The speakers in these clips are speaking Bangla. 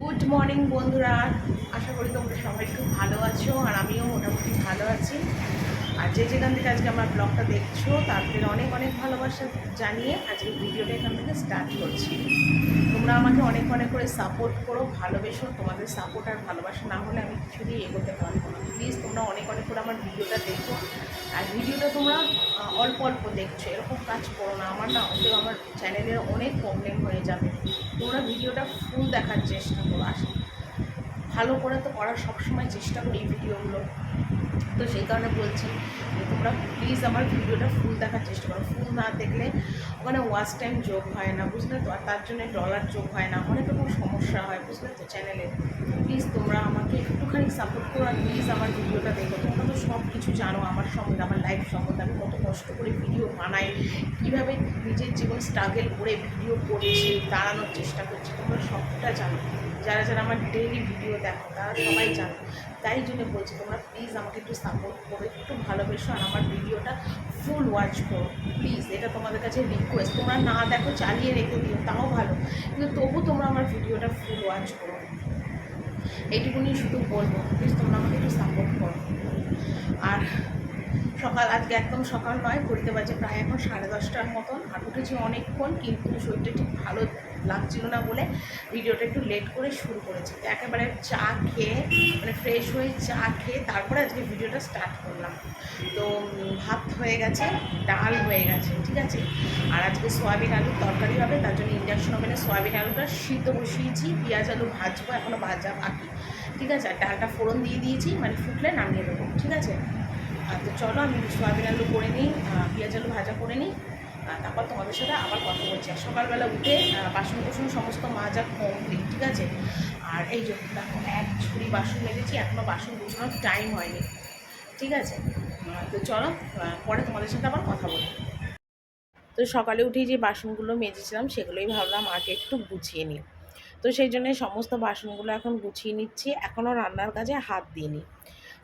গুড মর্নিং বন্ধুরা। আশা করি তোমরা সবাই খুব ভালো আছো, আর আমিও মোটামুটি ভালো আছি। আর যে যেখান থেকে আজকে আমার ব্লগটা দেখছ, তাদের অনেক অনেক ভালোবাসা জানিয়ে আজকে ভিডিওটা এখান থেকে স্টার্ট করছি। তোমরা আমাকে অনেক অনেক করে সাপোর্ট করো, ভালোবেসো। তোমাদের সাপোর্ট আর ভালোবাসা না হলে আমি কিছুতেই এগোতে পারব না। প্লিজ তোমরা অনেক অনেক করে আমার ভিডিওটা দেখো। আর ভিডিওটা তোমরা অল্প অল্প দেখছ। এরকম কাজ করো না। আমার না ওতে আমার চ্যানেলের অনেক প্রবলেম হয়ে যাবে। তোমরা ভিডিওটা ফুল দেখার চেষ্টা করো আসে ভালো করে তো করার সবসময় চেষ্টা করি ভিডিওগুলো। তো সেই কারণে বলছি যে তোমরা প্লিজ আমার ভিডিওটা ফুল দেখার চেষ্টা করো। ফুল না দেখলে ওখানে ওয়াচ টাইম যোগ হয় না, বুঝলে তো? আর তার জন্য ডলার যোগ হয় না, অনেক রকম সমস্যা হয়, বুঝলে তো? চ্যানেলে প্লিজ তোমরা আমাকে একটুখানি সাপোর্ট করো আর প্লিজ আমার ভিডিওটা দেখো। তোমরা তো সব কিছু জানো আমার সম্বন্ধে, আমার লাইফ সম্বন্ধে। আমি কত কষ্ট করে ভিডিও বানাই, কীভাবে নিজের জীবন স্ট্রাগল করে ভিডিও করছি, দাঁড়ানোর চেষ্টা করছি, তোমরা সবটা জানো। যারা যারা আমার ডেইলি ভিডিও দেখো, তারা সবাই জানো। তাই জন্য বলছি, তোমরা প্লিজ আমাকে একটু সাপোর্ট করো, একটু ভালোবেসো আর আমার ভিডিওটা ফুল ওয়াচ করো। প্লিজ এটা তোমাদের কাছে রিকোয়েস্ট তোমরা না দেখো, চালিয়ে রেখে দিও, তাও ভালো। কিন্তু তবু তোমরা আমার ভিডিওটা ফুল ওয়াচ করো। এইটুকুনি শুধু বলব। প্লিজ তোমরা আমাকে একটু সাপোর্ট করো। আর সকাল, আজকে একদম সকাল নয় ঘুরতে বাজে প্রায় এখন সাড়ে দশটার মতন। আর উঠেছি অনেকক্ষণ, কিন্তু শরীরটা ঠিক ভালো লাগছিল না বলে ভিডিওটা একটু লেট করে শুরু করেছি। তো একেবারে চা খেয়ে মানে ফ্রেশ হয়ে চা খেয়ে তারপরে আজকে ভিডিওটা স্টার্ট করলাম। তো ভাত হয়ে গেছে, ডাল হয়ে গেছে, ঠিক আছে? আর আজকে সয়াবিন আলু তরকারি হবে, তার জন্য ইন্ডাকশন ওভেনে সয়াবিন আলুটা সিদ্ধ বসিয়েছি, পেঁয়াজ আলু ভাজবো এখনও ভাজা বাকি, ঠিক আছে? আর ডালটা ফোড়ন দিয়ে দিয়েছি মানে ফুটলে নামিয়ে দেবো, ঠিক আছে? আর তো চলো, আমি সয়াবিন আলু করে নিই পেঁয়াজ আলু ভাজা করে নিই তারপর তোমাদের সাথে আবার কথা বলছি। আর সকালবেলা উঠে বাসন কোসন সমস্ত মাজা, কমপ্লিট, ঠিক আছে? আর এই যে, দেখো, এক ঝুড়ি বাসন মেজেছি এখনও বাসন গুছানোর টাইম হয়নি, ঠিক আছে? তো চলো পরে তোমাদের সাথে আবার কথা বলি। তো সকালে উঠেই যে বাসনগুলো মেজেছিলাম, সেগুলোই ভাবলাম আগে একটু গুছিয়ে নিই। তো সেই জন্য সমস্ত বাসনগুলো এখন গুছিয়ে নিচ্ছি এখনও রান্নার কাজে হাত দিইনি।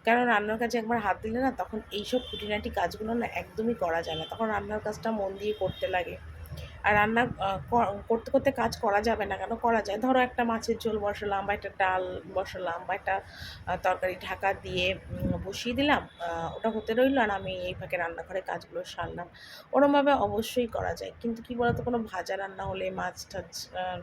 কারণ রান্নার কাজে একবার হাত দিলে না তখন এইসব খুঁটিনাটি কাজগুলো না একদমই করা যায় না। তখন রান্নার কাজটা মন দিয়ে করতে লাগে। আর রান্না করতে করতে কাজ করা যাবে না কেন? করা যায়। ধরো একটা মাছের ঝোল বসালাম বা একটা ডাল বসালাম বা একটা তরকারি ঢাকা দিয়ে বসিয়ে দিলাম ওটা হতে রইল আর আমি এই ফাঁকে রান্নাঘরে কাজগুলো সারলাম। ওরমভাবে অবশ্যই করা যায়। কিন্তু কি বলতো, কোনো ভাজা রান্না হলে, মাছ টাছ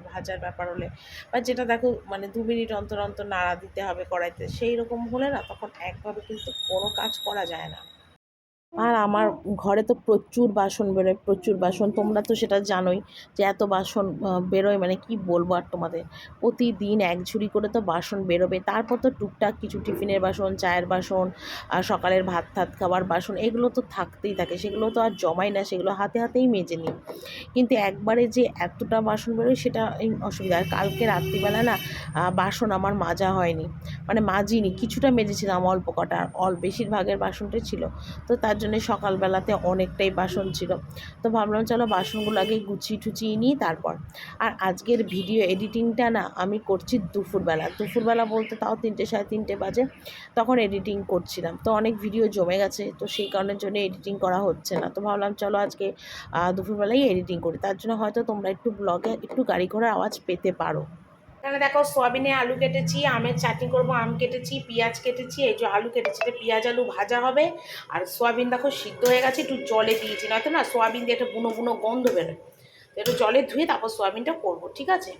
ভাজার ব্যাপার হলে বা যেটা দেখো মানে দু মিনিট অন্তর অন্তর নাড়া দিতে হবে কড়াইতে, সেই রকম হলে না তখন একভাবে কিন্তু কোনো কাজ করা যায় না। আর আমার ঘরে তো প্রচুর বাসন বেরোয় প্রচুর বাসন। তোমরা তো সেটা জানোই যে এত বাসন বেরোয় মানে কি বলব আর তোমাদের? প্রতিদিন এক ঝুড়ি করে তো বাসন বেরোবে। তারপর তো টুকটাক কিছু টিফিনের বাসন চায়ের বাসন আর সকালের ভাত টাত খাওয়ার বাসন এগুলো তো থাকতেই থাকে। সেগুলো তো আর জমাই না সেগুলো হাতে হাতেই মেজে নিই। কিন্তু একবারে যে এতটা বাসন বেরোয় সেটা অসুবিধা। আর কালকে রাত্রিবেলা না বাসন আমার মাজা হয়নি। মানে মাজিনি কিছুটা মেজেছিলাম অল্প কটা। আর অল বেশিরভাগের বাসনটাই ছিল। তো তার জন্য সকালবেলাতে অনেকটাই বাসন ছিল। তো ভাবলাম চলো বাসনগুলো আগে গুছিয়ে টুচিয়ে নিই তারপর। আর আজকের ভিডিও এডিটিংটা না আমি করছি দুপুরবেলা। দুপুরবেলা বলতে তাও তিনটে সাড়ে তিনটে বাজে তখন এডিটিং করছিলাম। তো অনেক ভিডিও জমে গেছে, তো সেই কারণের জন্য এডিটিং করা হচ্ছে না। তো ভাবলাম চলো আজকে দুপুরবেলাই এডিটিং করি। তার জন্য হয়তো তোমরা একটু ব্লগে একটু গাড়ি ঘোড়ার আওয়াজ পেতে পারো। এখানে দেখো সয়াবিনে আলু কেটেছি, আমের চাটনি করব, আম কেটেছি, পেঁয়াজ কেটেছি, এই যে আলু কেটেছি পেঁয়াজ আলু ভাজা হবে। আর সয়াবিন দেখো সিদ্ধ হয়ে গেছে, একটু জলে দিয়েছি, নয়তো না সয়াবিন দিয়ে একটা বুনো বুনো গন্ধ বেরোয়। একটু জলে ধুয়ে তারপর সয়াবিনটা করব, ঠিক আছে?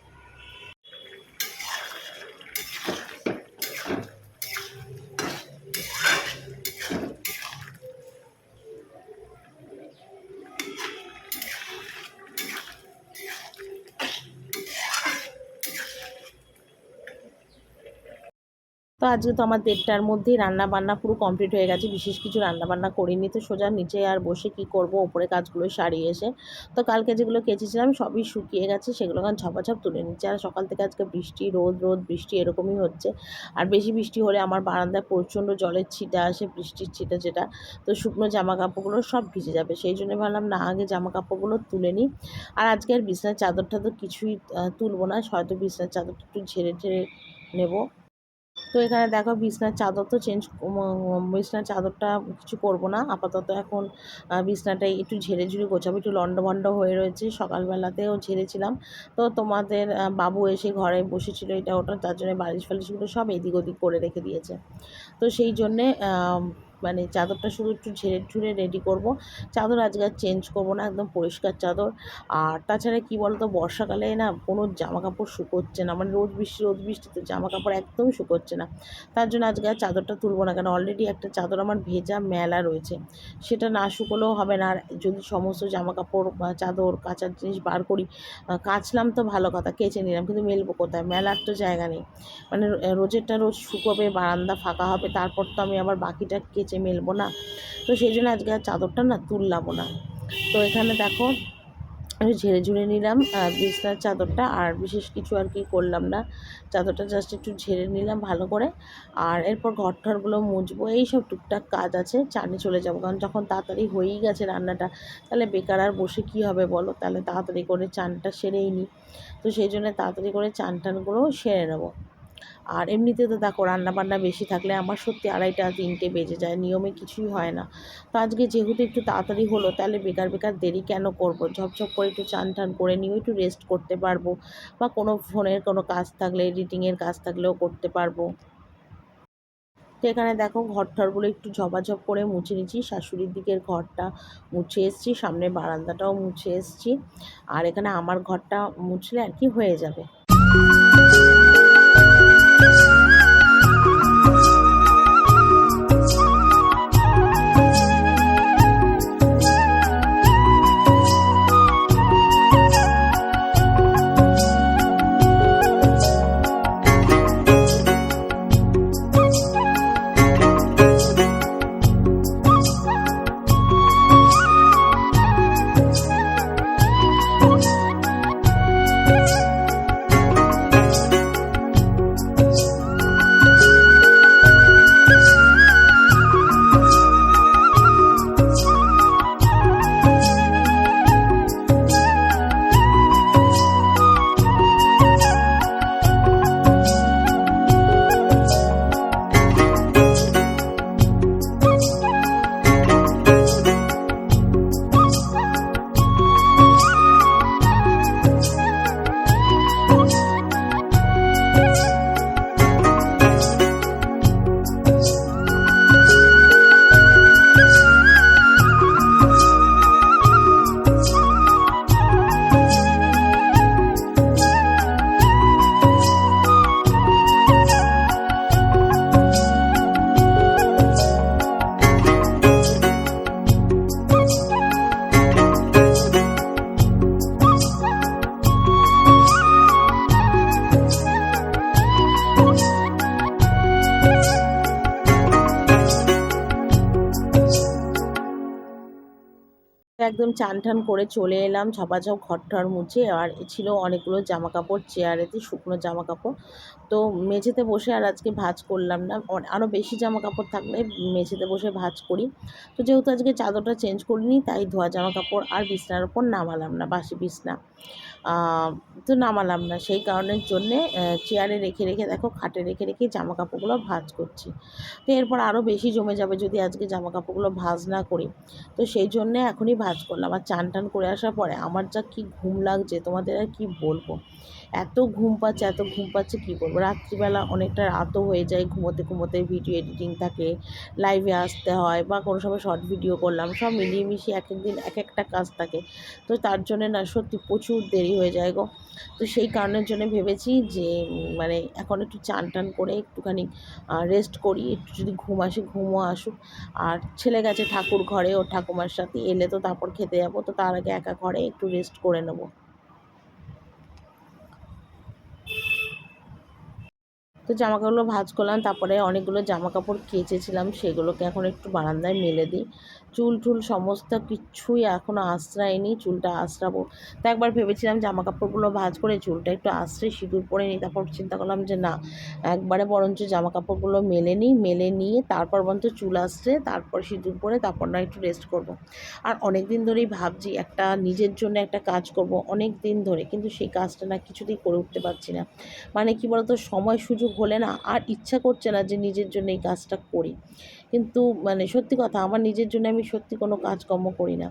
তো আজকে তো আমার দেড়টার মধ্যেই রান্না বান্না পুরো কমপ্লিট হয়ে গেছে, বিশেষ কিছু রান্না বান্না করিনি, তো সোজা নিচে আর বসে কি করব, ওপরে কাজগুলো সারিয়ে এসে। তো কালকে যেগুলো কেচেছিলাম সবই শুকিয়ে গেছে, সেগুলো কারণ ঝপাঝপ তুলে নিচ্ছে, আর সকাল থেকে আজকে বৃষ্টি, রোদ রোদ, বৃষ্টি এরকমই হচ্ছে। আর বেশি বৃষ্টি হলে আমার বারান্দায় প্রচণ্ড জলের ছিটা আসে, বৃষ্টির ছিটা যেটা, তো শুকনো জামা কাপড়গুলো সব ভিজে যাবে, সেই জন্য ভাবলাম না, আগে জামা কাপড়গুলো তুলে নিই। আর আজকে আর বিছনার চাদর টাদর কিছুই তুলবো না, হয়তো বিছনার চাদরটা একটু ঝেড়ে ঝেড়ে নেব। তো এখানে দেখো বিছনার চাদর তো চেঞ্জ বিছনার চাদরটা কিছু করব না। আপাতত এখন বিছনাটাই একটু ঝেড়ে ঝুড়ে গোছাবো। একটু লন্ডভন্ড হয়ে রয়েছে। সকালবেলাতেও ঝেড়েছিলাম। তো তোমাদের বাবু এসে ঘরে বসেছিল এটা ওটা, তার জন্য বালিশ ফালিশগুলো সব এদিক ওদিক করে রেখে দিয়েছে। তো সেই জন্যে মানে চাদরটা শুধু একটু ঝেড়ে ঝুড়ে রেডি করব। চাদর আজকে চেঞ্জ করব না, একদম পরিষ্কার চাদর। আর তাছাড়া কি বলতো, বর্ষাকালে না কোনো জামা কাপড় শুকোচ্ছে না। মানে রোদ বৃষ্টি, রোদ বৃষ্টিতে জামা কাপড় একদম শুকোচ্ছে না। তার জন্য আজকে আর চাদরটা তুলবো না কেন অলরেডি একটা চাদর আমার ভেজা মেলা রয়েছে। সেটা না শুকোলেও হবে না। আর যদি সমস্ত জামা কাপড় চাদর, কাচার জিনিস বার করি কাচলাম তো ভালো কথা, কেচে নিলাম, কিন্তু মেলবো কোথায়? মেলার তো জায়গা নেই। মানে রোজেরটা রোজ শুকোবে, বারান্দা ফাঁকা হবে, তারপর তো আমি আবার বাকিটা কেচে মেলবো না। তো সেই জন্য আজকে আর চাদরটা না তুললামও না। তো এখানে দেখো, আমি ঝেড়ে ঝুড়ে নিলাম বিছনার চাদরটা, আর বিশেষ কিছু আর কি করলাম না। চাদরটা জাস্ট একটু ঝেড়ে নিলাম ভালো করে, আর এরপর ঘর ঠরগুলো এই সব টুকটাক কাজ আছে, চানে চলে যাব। কারণ যখন তাড়াতাড়ি হয়েই গেছে রান্নাটা, তাহলে বেকার আর বসে কী হবে বলো? তাহলে তাড়াতাড়ি করে চানটা সেরেই নিই তো সেই জন্য তাড়াতাড়ি করে চান টানগুলোও সেরে নেব। আর এমনিতে তো দেখো রান্না বান্না বেশি থাকলে আমার সত্যি আড়াইটা, তিনটে বেজে যায়, নিয়মে কিছুই হয় না। তো আজকে যেহেতু একটু তাড়াতাড়ি হলো, তাহলে বেকার বেকার দেরি কেন করব? ঝপঝপ করে একটু চান টান করে নিয়েও একটু রেস্ট করতে পারব বা কোনো ফোনের কোনো কাজ থাকলে এডিটিংয়ের কাজ থাকলেও করতে পারব। তো এখানে দেখো ঘর ঠরগুলো একটু ঝপাঝপ করে মুছে নিচ্ছি, শাশুড়ির দিকের ঘরটা মুছে এসেছি, সামনে বারান্দাটাও মুছে এসেছি। আর এখানে আমার ঘরটা মুছলে আর কি হয়ে যাবে? একদম চান টান করে চলে এলাম, ঝপাঝপ ঘর টর মুছে। আর ছিল অনেকগুলো জামা কাপড় চেয়ারেতে শুকনো জামা কাপড় তো মেঝেতে বসে আর আজকে ভাজ করলাম না। আরও বেশি জামা কাপড় থাকলে মেঝেতে বসে ভাজ করি। তো যেহেতু আজকে চাদরটা চেঞ্জ করিনি, তাই ধোয়া জামা কাপড় আর বিছনার ওপর নামালাম না, বাসি বিছনা। তো নামালাম না। সেই কারণের জন্যে চেয়ারে রেখে রেখে দেখো, খাটে রেখে রেখে জামা কাপড়গুলো ভাজ করছি। তো এরপর আরও বেশি জমে যাবে যদি আজকে জামা কাপড়গুলো ভাজ না করি। তো সেই জন্যে এখনই ভাজ করলাম। আর চান টান করে আসার পরে আমার যা কি ঘুম লাগছে, তোমাদের আর কি বলব? এত ঘুম পাচ্ছে, এত ঘুম পাচ্ছে, কী বলব? রাত্রিবেলা অনেকটা রাতও হয়ে যায়, ঘুমোতে ঘুমোতে ভিডিও এডিটিং থাকে লাইভে আসতে হয় বা কোনো সময় শর্ট ভিডিও করলাম, সব মিলিয়ে মিশিয়ে এক এক দিন এক একটা কাজ থাকে। তো তার জন্যে না সত্যি প্রচুর দেরি হয়ে যায় গো। তো সেই কারণের জন্য ভেবেছি যে মানে এখন একটু চান টান করে একটুখানি রেস্ট করি। একটু যদি ঘুম আসে, ঘুমও আসুক। আর ছেলে গেছে ঠাকুর ঘরে ও ঠাকুমার সাথে এলে তো তারপর খেতে যাব। তো তার আগে একা ঘরে একটু রেস্ট করে নেব। তো জামা কাপড়গুলো ভাঁজ করলাম, তারপরে অনেকগুলো জামা কাপড় কেচেছিলাম, সেগুলোকে এখন একটু বারান্দায় মেলে দিই। চুল টুল সমস্ত কিছুই এখনও আশ্রায়নি, চুলটা আশ্রাবো। তো একবার ভেবেছিলাম জামা কাপড়গুলো ভাঁজ করে চুলটা একটু আশ্রে সিঁদুর পরে নিই, তারপর চিন্তা করলাম যে না, একবারে বরঞ্চ জামা কাপড়গুলো মেলে নিই, মেলে নিয়ে তারপর বরঞ্চ চুল আশ্রে, তারপর সিঁদুর পরে তারপর না একটু রেস্ট করব। আর অনেক দিন ধরেই ভাবছি একটা নিজের জন্য একটা কাজ করব অনেক দিন ধরে, কিন্তু সেই কাজটা না কিছুতেই করে উঠতে পারছি না। মানে কি বলতো, সময় সুযোগ হলে না আর ইচ্ছা করছে না যে নিজের জন্য এই কাজটা করি। কিন্তু মানে সত্যি কথা আমার নিজের জন্য আমি সত্যি কোনো কাজকর্ম করি না।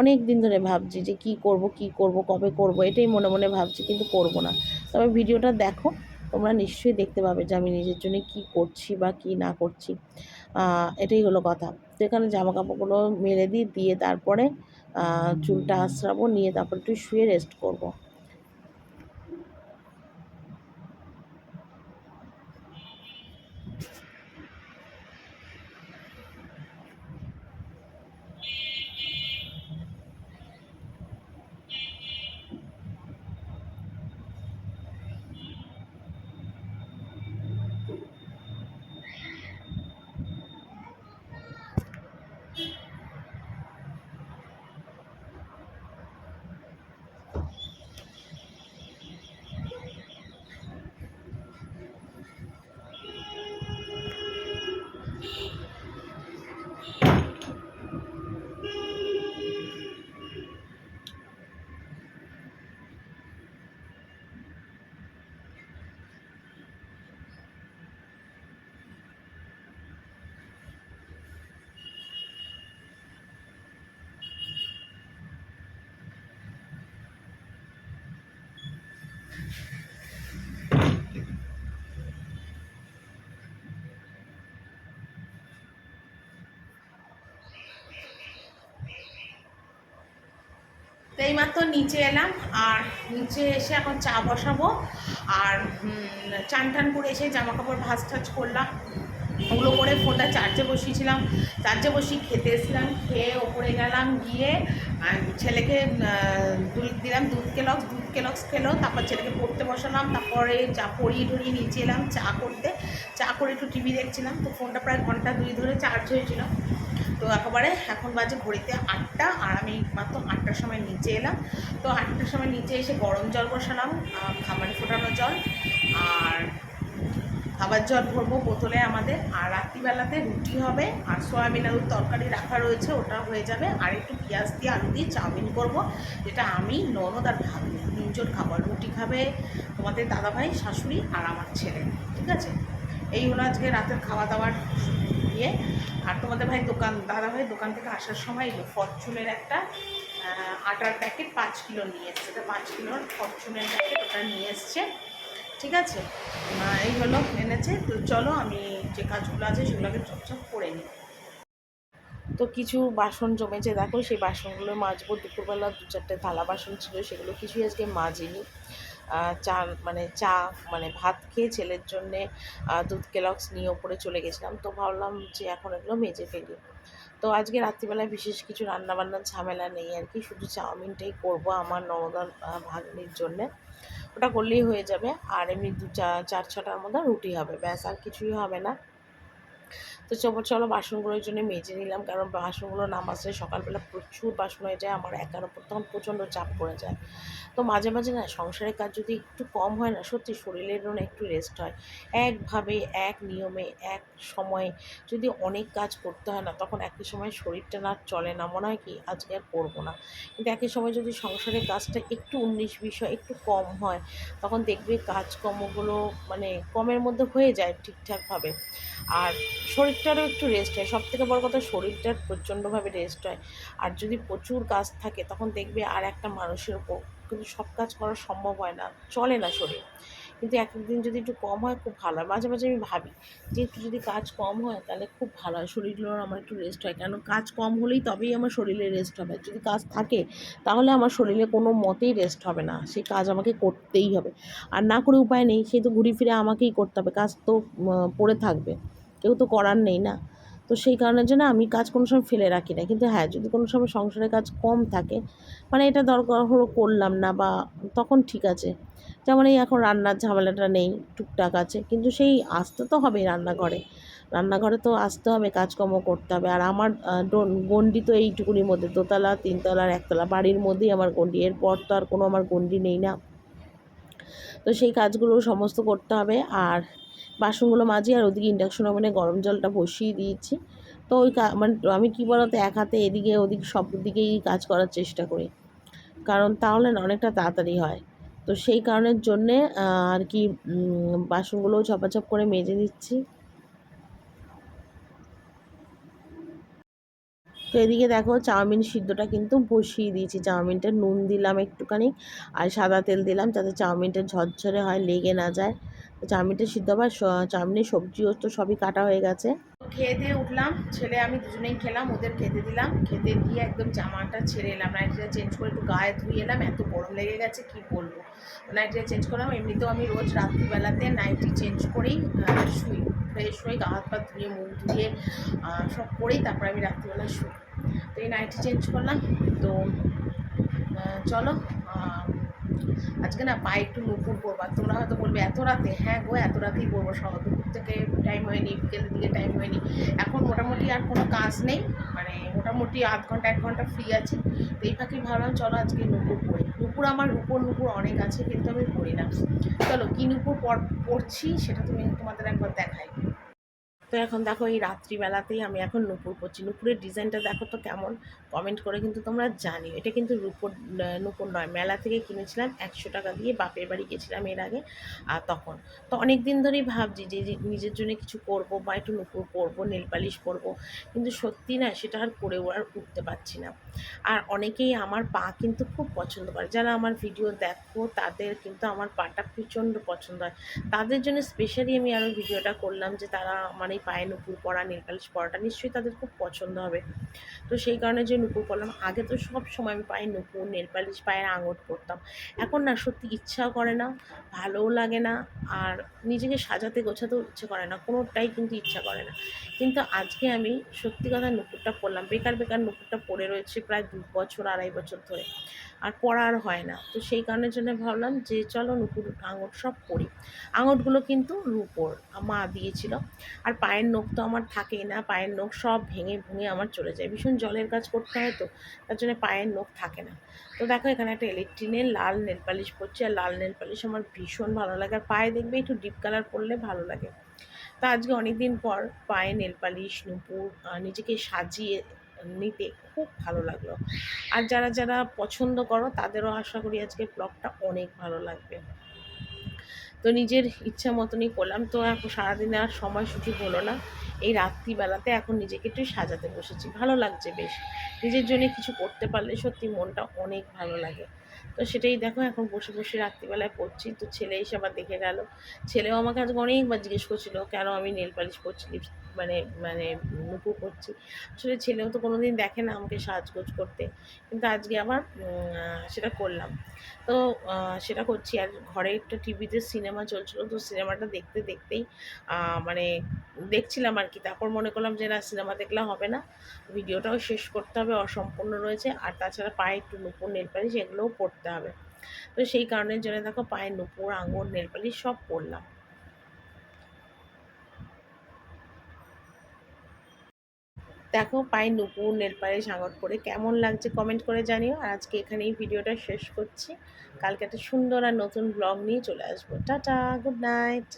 অনেক দিন ধরে ভাবছি যে কি করব কি করব, কবে করব, এটাই মনে মনে ভাবছি কিন্তু করব না। তবে ভিডিওটা দেখো, তোমরা নিশ্চয়ই দেখতে পাবে যে আমি নিজের জন্য কি করছি বা কি না করছি। এটাই হলো কথা। তো এখানে জামা কাপড়গুলো মেলে দিই, দিয়ে তারপরে চুলটা আশ্রাবো নিয়ে তারপর একটু শুয়ে রেস্ট করব। তো এইমাত্র নিচে এলাম, আর নিচে এসে এখন চা বসাবো। আর চান টান করে এসে জামা কাপড় ভাজ টাজ করলাম। ওগুলো করে ফোনটা চার্জে বসিয়েছিলাম। চার্জে বসিয়ে খেতে এসেছিলাম, খেয়ে ওপরে গেলাম, গিয়ে ছেলেকে দুধ দিলাম, দুধ কেলক্স দুধ কেলক্স খেলো, তারপর ছেলেকে পড়তে বসালাম, তারপরে চা পড়িয়ে টড়িয়ে নিচে এলাম চা করতে। চা করে একটু টিভি দেখছিলাম, তো ফোনটা প্রায় ঘণ্টা দুই ধরে চার্জ হয়েছিল। তো একেবারে এখন বাজে ঘড়িতে আটটা আর আমি মাত্র আটটার সময় নিচে এলাম। তো আটটার সময় নিচে এসে গরম জল বসালাম খাবারে ফোটানো জল আর খাবার জল ভরবো বোতলে আমাদের। আর রাত্রিবেলাতে রুটি হবে আর সয়াবিন আলুর তরকারি রাখা রয়েছে, ওটা হয়ে যাবে। আর একটু পেঁয়াজ দিয়ে আলু দিয়ে চাউমিন করব, যেটা আমি, ননদ আর ভাবি তিনজন খাবার রুটি খাবে তোমাদের দাদাভাই, শাশুড়ি আর আমার ছেলে, ঠিক আছে? এই হলো আজকে রাতের খাওয়া দাওয়ার ইয়ে। আর তোমাদের ভাই দোকান, দাদা ভাই দোকান থেকে আসার সময় এলো ফরচুনের একটা আটার প্যাকেট পাঁচ কিলো নিয়ে এসছে। এটা পাঁচ কিলোর ফরচুনের প্যাকেট ওটা নিয়ে এসছে। ঠিক আছে? এই হলো এনেছে। তো চলো আমি যে কাজগুলো আছে সেগুলোকে চপচপ করে নিই। তো কিছু বাসন জমেছে। দেখো সেই বাসনগুলো মাজবো। দুপুরবেলা দু চারটে থালা বাসন ছিল, সেগুলো কিছুই আজকে মাজিনি। চা মানে চা মানে ভাত খেয়ে ছেলের জন্যে দুধ কেলক্স নিয়ে ওপরে চলে গেছিলাম। তো ভাবলাম যে এখন এগুলো মেজে ফেলি। তো আজকে রাত্রিবেলায় বিশেষ কিছু রান্নাবান্নার ঝামেলা নেই আর কি। শুধু চাউমিনটাই করব আমার নবদার ভাগ্নির জন্যে। ওটা করলেই হয়ে যাবে। আর এমনি দু চা- চার ছটার মধ্যে রুটি হবে। ব্যাস, আর কিছুই হবে না। তো চলো চলো বাসনগুলোর জন্য মেজে নিলাম, কারণ বাসনগুলো না মাজলে সকালবেলা প্রচুর বাসন হয়ে যায়, আমার একার ওপর তখন প্রচণ্ড চাপ পড়ে যায়। তো মাঝে মাঝে না সংসারের কাজ যদি একটু কম হয় না, সত্যি শরীরের জন্য একটু রেস্ট হয়। একভাবে, এক নিয়মে, এক সময়ে যদি অনেক কাজ করতে হয় না, তখন একই সময় শরীরটা না চলে না, মনে হয় কি আজকে আর করব না। কিন্তু একই সময় যদি সংসারের কাজটা একটু উনিশ বিষয় একটু কম হয়, তখন দেখবে কাজকর্মগুলো মানে কমের মধ্যে হয়ে যায় ঠিকঠাকভাবে। আর শরীরটারও একটু রেস্ট হয়। সব থেকে বড় কথা শরীরটার প্রচণ্ডভাবে রেস্ট হয়। আর যদি প্রচুর কাজ থাকে, তখন দেখবে আর একটা মানুষের উপর কিন্তু সব কাজ করা সম্ভব হয় না। চলে না শরীর। কিন্তু এক একদিন যদি একটু কম হয়, খুব ভালো হয়। মাঝে মাঝে আমি ভাবি যে একটু যদি কাজ কম হয়, তাহলে খুব ভালো হয়। শরীরগুলোর আমার একটু রেস্ট হয়। কেন? কাজ কম হলেই তবেই আমার শরীরে রেস্ট হবে। যদি কাজ থাকে, তাহলে আমার শরীরে কোনো মতেই রেস্ট হবে না। সেই কাজ আমাকে করতেই হবে। আর না করে উপায় নেই। সে তো ঘুরে ফিরে আমাকেই করতে হবে। কাজ তো পড়ে থাকবে। কেউ তো করার নেই না। তো সেই কারণের জন্য আমি কাজ কোনো সময় ফেলে রাখি না। কিন্তু হ্যাঁ যদি কোনো সময় সংসারের কাজ কম থাকে মানে এটা দরকার হলো করলাম না বা তখন ঠিক আছে। যেমন এই এখন রান্নার ঝামেলাটা নেই, টুকটাক আছে। কিন্তু সেই আসতে তো হবেই রান্নাঘরে। রান্নাঘরে তো আসতে হবে, কাজকর্ম করতে হবে। আর আমার গণ্ডি তো এইটুকুনির মধ্যে। দোতলা, তিনতলা, আর একতলা। বাড়ির মধ্যেই আমার গণ্ডি এরপর তো আর কোনো আমার গণ্ডি নেই না। তো সেই কাজগুলো সমস্ত করতে হবে। আর বাসনগুলো মাজি আর ওদিকে ইন্ডাকশন ওভেনে গরম জলটা বসিয়ে দিয়েছি। তো ওই মানে আমি কী বলতো, এক হাতে এদিকে ওদিকে সব দিকেই কাজ করার চেষ্টা করি। কারণ তাহলে না অনেকটা তাড়াতাড়ি হয়। তো সেই কারণের জন্যে আর কি বাসনগুলোও ঝপাঝপ করে মেজে দিচ্ছি। তো এদিকে দেখো চাউমিন সিদ্ধটা কিন্তু বসিয়ে দিয়েছি। চাউমিনটা নুন দিলাম একটুখানি আর সাদা তেল দিলাম যাতে চাউমিনটা ঝরঝরে হয়, লেগে না যায়। চাউমিনটা সিদ্ধ আবার চাউমিনের সবজিও তো সবই কাটা হয়ে গেছে। খেয়ে দিয়ে উঠলাম, ছেলে আমি দুজনেই খেলাম, ওদের খেতে দিলাম। খেতে দিয়ে একদম জামাটা ছেড়ে এলাম নাইটিটা চেঞ্জ করে একটু গায়ে ধুয়ে এলাম, এত গরম লেগে গেছে, কি বলব? নাইটিটা চেঞ্জ করলাম, এমনিতেও আমি রোজ রাত্রিবেলাতে নাইটি চেঞ্জ করেই শুই ফ্রেশ হয়ে গা হাত পা ধুয়ে, মুখ ধুয়ে সব করেই তারপরে আমি রাত্রিবেলা শুই। তো এই নাইটি চেঞ্জ করলাম, তো চলো আজকে না পায়ে একটু নুপুর পরবা। তোমরা হয়তো বলবে, এত রাতে? হ্যাঁ গো, এত রাতেই পরবো। সব দুপুর থেকে টাইম হয়নি, বিকেলের দিকে টাইম হয়নি। এখন মোটামুটি আর কোনো কাজ নেই। মানে মোটামুটি আধ ঘণ্টা, এক ঘণ্টা ফ্রি আছি। তো এই ফাঁকে ভাবলাম, চলো আজকে নুপুর পড়ি নুপুর আমার রূপর নুপুর অনেক আছে, কিন্তু আমি পড়ি না। চলো, কী নুপুর পড়ছি সেটা তুমি তোমাদের একবার দেখাই। তো এখন দেখো এই রাত্রিবেলাতেই আমি এখন নুপুর করছি নুপুরের ডিজাইনটা দেখো তো কেমন? কমেন্ট করে কিন্তু তোমরা জানিও। এটা কিন্তু রূপর নুপুর নয়, মেলা থেকে কিনেছিলাম একশো টাকা দিয়ে, বাপের বাড়ি গেছিলাম এর আগে আর তখন। তো অনেক দিন ধরেই ভাবছি যে নিজের জন্য কিছু করব বা একটু নুপুর পরবো, নেল পালিশ করব কিন্তু সত্যি না সেটা আর করেও আর উঠতে পারছি না। আর অনেকেই আমার পা কিন্তু খুব পছন্দ করে। যারা আমার ভিডিও দেখো তাদের কিন্তু আমার পাটা প্রচণ্ড পছন্দ হয়। তাদের জন্য স্পেশালি আমি আরও ভিডিওটা করলাম যে তারা মানে পায়ে নুপুর পরা, নেল পালিশ পরাটা নিশ্চয়ই তাদের খুব পছন্দ হবে। তো সেই কারণে যে নুপুর পরলাম, আগে তো সব সময় আমি পায়ে নুপুর নেলপালিশ পায়ের আঙট পরতাম। এখন না, সত্যি ইচ্ছাও করে না, ভালোও লাগে না, আর নিজেকে সাজাতে গোছাতেও ইচ্ছে করে না, কোনোটাই কিন্তু ইচ্ছা করে না। কিন্তু আজকে আমি সত্যি কথা নুপুরটা পরলাম বেকার বেকার নুপুরটা পরে রয়েছে প্রায় দু বছর, আড়াই বছর ধরে। আর পড়া আর হয় না। তো সেই কারণের জন্য ভাবলাম যে চলো নুপুর আঙট সব পরি আঙটগুলো কিন্তু রুপোর, মা দিয়েছিল। আর পায়ের নখ তো আমার থাকেই না। পায়ের নখ সব ভেঙে ভেঙে আমার চলে যায়। ভীষণ জলের কাজ করতে হয় তো, তার জন্য পায়ের নখ থাকে না। তো দেখো এখানে একটা ইলেকট্রিনের লাল নেল পালিশ পরছে। আর লাল নেল পালিশ আমার ভীষণ ভালো লাগে। আর পায়ে দেখবে একটু ডিপ কালার পরলে ভালো লাগে। তো আজকে অনেক দিন পর পায়ে নেল পালিশ, নুপুর নিজেকে সাজিয়ে নিতে খুব ভালো লাগল। আর যারা যারা পছন্দ করো, তাদেরও আশা করি আজকে ব্লগটা অনেক ভালো লাগবে। তো নিজের ইচ্ছা মতনই করলাম। তো এখন সারাদিনে আর সময় সুযোগ হলো না। এই রাত্রিবেলাতে এখন নিজেকে একটু সাজাতে বসেছি। ভালো লাগছে বেশ। নিজের জন্য কিছু করতে পারলে সত্যি মনটা অনেক ভালো লাগে। তো সেটাই দেখো, এখন বসে বসে রাত্রিবেলায় পড়ছি। তো ছেলে এসে আবার দেখে গেল। ছেলেও আমাকে আজকে অনেকবার জিজ্ঞেস করছিল, কেন আমি নেল পালিশ করছি লিপস মানে মানে নুপুর করছি। আসলে ছেলেও তো কোনো দিন দেখে না আমাকে সাজগোজ করতে। কিন্তু আজকে আবার সেটা করলাম। তো সেটা করছি। আর ঘরে একটা টিভিতে সিনেমা চলছিলো, তো সিনেমাটা দেখতে দেখতেই মানে দেখছিলাম আর কি। তারপর মনে করলাম যে, না, সিনেমা দেখলে হবে না। ভিডিওটাও শেষ করতে হবে, অসম্পূর্ণ রয়েছে। আর তাছাড়া পায়ে একটু নুপুর নেল পালিশ এগুলোও পড়তে হবে। তো সেই কারণের জন্য দেখো, পায়ে নুপুর, আঙুর নেল পালিশ সব পরলাম দেখো পায়ে নুপুর নেল পালিশ করে কেমন লাগছে কমেন্ট করে জানিও। আর আজকে এখানে এই ভিডিওটা শেষ করছি। কালকে একটা সুন্দর আর নতুন ব্লগ নিয়ে চলে আসব। Tata good night